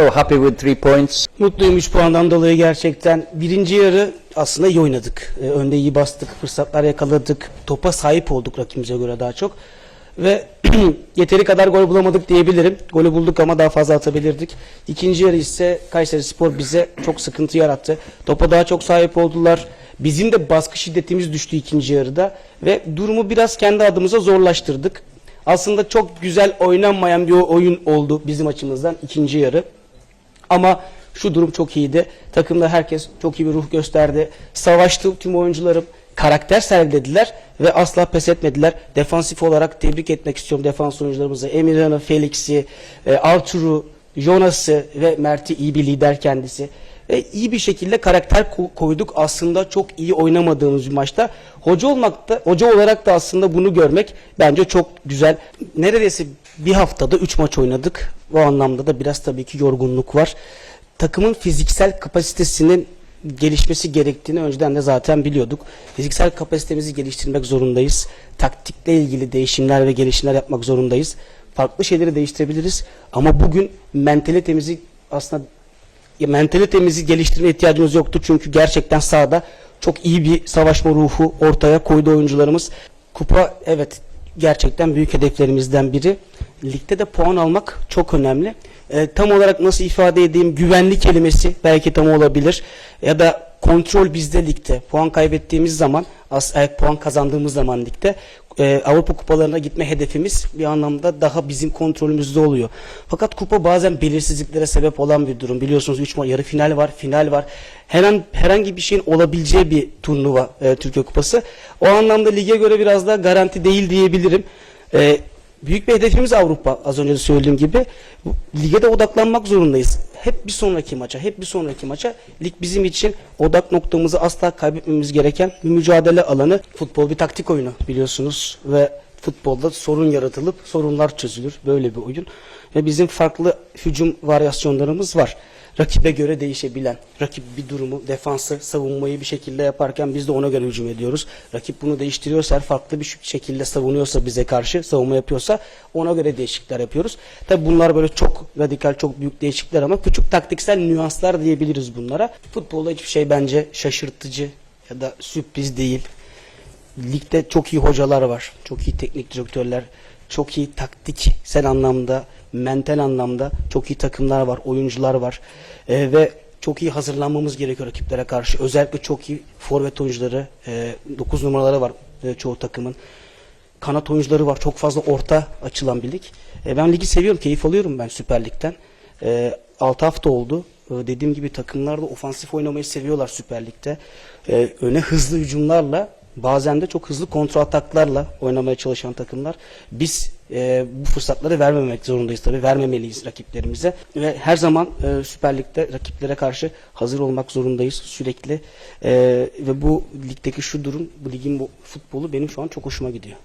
So happy with three points. Mutluyum 3 puandan dolayı gerçekten. Birinci yarı aslında iyi oynadık. Ee, önde iyi bastık, fırsatlar yakaladık. Topa sahip olduk rakibimize göre daha çok. Ve yeteri kadar gol bulamadık diyebilirim. Golü bulduk ama daha fazla atabilirdik. İkinci yarı ise Kayseri Spor bize çok sıkıntı yarattı. Topa daha çok sahip oldular. Bizim de baskı şiddetimiz düştü ikinci yarıda. Ve durumu biraz kendi adımıza zorlaştırdık. Aslında çok güzel oynanmayan bir oyun oldu bizim açımızdan ikinci yarı. Ama şu durum çok iyiydi. Takımda herkes çok iyi bir ruh gösterdi. Savaştı tüm oyuncularım. Karakter sergilediler ve asla pes etmediler. Defansif olarak tebrik etmek istiyorum defans oyuncularımızı. Emirhan'ı, Felix'i, e, Artur'u, Jonas'ı ve Mert'i iyi bir lider kendisi. Ve iyi bir şekilde karakter ko- koyduk. Aslında çok iyi oynamadığımız bir maçta. Hoca olmakta, hoca olarak da aslında bunu görmek bence çok güzel. Neredeyse bir haftada 3 maç oynadık. Bu anlamda da biraz tabii ki yorgunluk var. Takımın fiziksel kapasitesinin gelişmesi gerektiğini önceden de zaten biliyorduk. Fiziksel kapasitemizi geliştirmek zorundayız. Taktikle ilgili değişimler ve gelişimler yapmak zorundayız. Farklı şeyleri değiştirebiliriz ama bugün mentalitemizi aslında mentalitemizi geliştirme ihtiyacımız yoktu çünkü gerçekten sahada çok iyi bir savaşma ruhu ortaya koydu oyuncularımız. Kupa evet gerçekten büyük hedeflerimizden biri. Ligde de puan almak çok önemli. Ee, tam olarak nasıl ifade edeyim güvenli kelimesi belki tam olabilir ya da kontrol bizde ligde. Puan kaybettiğimiz zaman, as e, puan kazandığımız zaman ligde e, Avrupa kupalarına gitme hedefimiz bir anlamda daha bizim kontrolümüzde oluyor. Fakat kupa bazen belirsizliklere sebep olan bir durum. Biliyorsunuz 3 yarı final var, final var. Her an, herhangi bir şeyin olabileceği bir turnuva e, Türkiye Kupası. O anlamda lige göre biraz daha garanti değil diyebilirim. E, büyük bir hedefimiz Avrupa az önce de söylediğim gibi. Lige de odaklanmak zorundayız. Hep bir sonraki maça, hep bir sonraki maça. Lig bizim için odak noktamızı asla kaybetmemiz gereken bir mücadele alanı. Futbol bir taktik oyunu biliyorsunuz ve futbolda sorun yaratılıp sorunlar çözülür. Böyle bir oyun. Ve bizim farklı hücum varyasyonlarımız var. Rakibe göre değişebilen, rakip bir durumu, defansı, savunmayı bir şekilde yaparken biz de ona göre hücum ediyoruz. Rakip bunu değiştiriyorsa, eğer farklı bir şekilde savunuyorsa bize karşı, savunma yapıyorsa ona göre değişiklikler yapıyoruz. Tabi bunlar böyle çok radikal, çok büyük değişiklikler ama küçük taktiksel nüanslar diyebiliriz bunlara. Futbolda hiçbir şey bence şaşırtıcı ya da sürpriz değil. Ligde çok iyi hocalar var. Çok iyi teknik direktörler. Çok iyi taktiksel anlamda, mental anlamda çok iyi takımlar var, oyuncular var. Ee, ve çok iyi hazırlanmamız gerekiyor rakiplere karşı. Özellikle çok iyi forvet oyuncuları, 9 numaraları var e, çoğu takımın. Kanat oyuncuları var. Çok fazla orta açılan bir lig. E, ben ligi seviyorum, keyif alıyorum ben Süper Lig'den. E, 6 hafta oldu. E, dediğim gibi takımlar da ofansif oynamayı seviyorlar Süper Lig'de. E, öne hızlı hücumlarla bazen de çok hızlı kontrol ataklarla oynamaya çalışan takımlar. Biz e, bu fırsatları vermemek zorundayız tabii. Vermemeliyiz rakiplerimize. Ve her zaman e, Süper Lig'de rakiplere karşı hazır olmak zorundayız sürekli. E, ve bu ligdeki şu durum, bu ligin bu futbolu benim şu an çok hoşuma gidiyor.